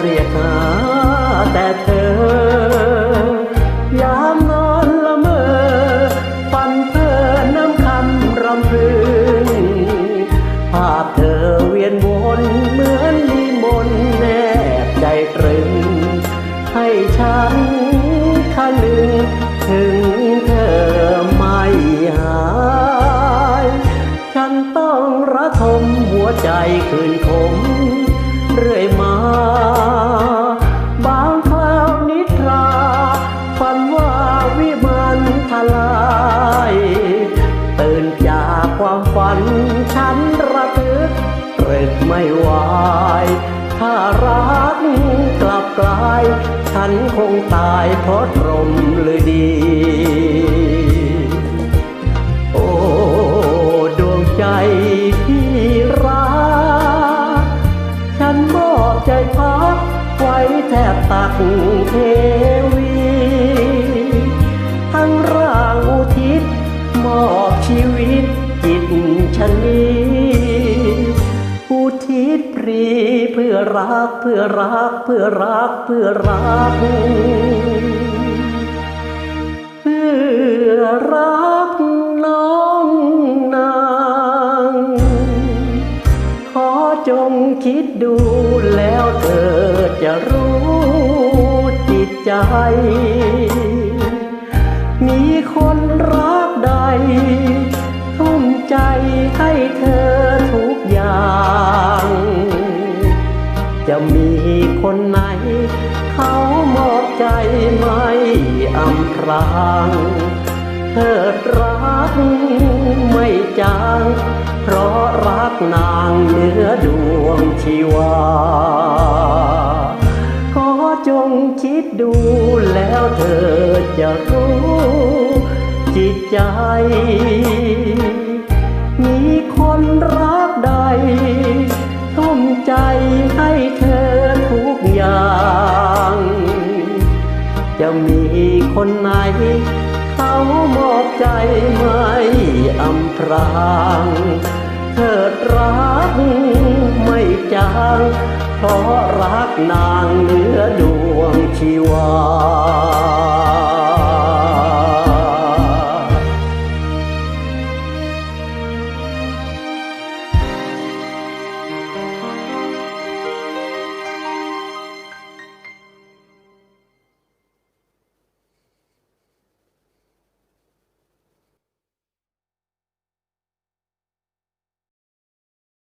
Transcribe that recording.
เรียกหาแต่เธอยามนอนละเมอฝันเธอน้ำคำรำพึงภาพเธอเวียนวนเหมือนมีมนแนบใจตรึง ให้ฉันคะนึงถึงเธอไม่หาย ฉันต้องระทมหัวใจคืนคม เรื่อยมาบางคราวนิทราฝันว่าวิมานทลายตื่นจากความฝันฉันระทึกตรึกไม่ไหวถ้ารักกลับกลาย ฉันคงตายเพราะตรมหรือดี บตักเทวี ทั้งร่างอุทิศมอบชีวิตจิตฉันนี้อุทิศปรีเพื่อรักเพื่อรักเพื่อรักเพื่อรัก เพื่อรักน้องนางขอจงคิดดูแล้วเธอจะรู้ ใจ มีคนรักใด ทุ่มใจให้เธอทุกอย่าง จะมีคนไหน เขามอบใจไม่อำพรางเธอรักไม่จางเพราะรักนางเหนือดวงชีวา จงคิดดูแล้วเธอจะรู้ จิตใจ มีคนรักใด ทุ่มใจให้เธอทุกอย่าง จะมีคนไหน เขามอบใจไม่อำพรางเถิดรักางเพราะรักนางเหนือดวงชีวา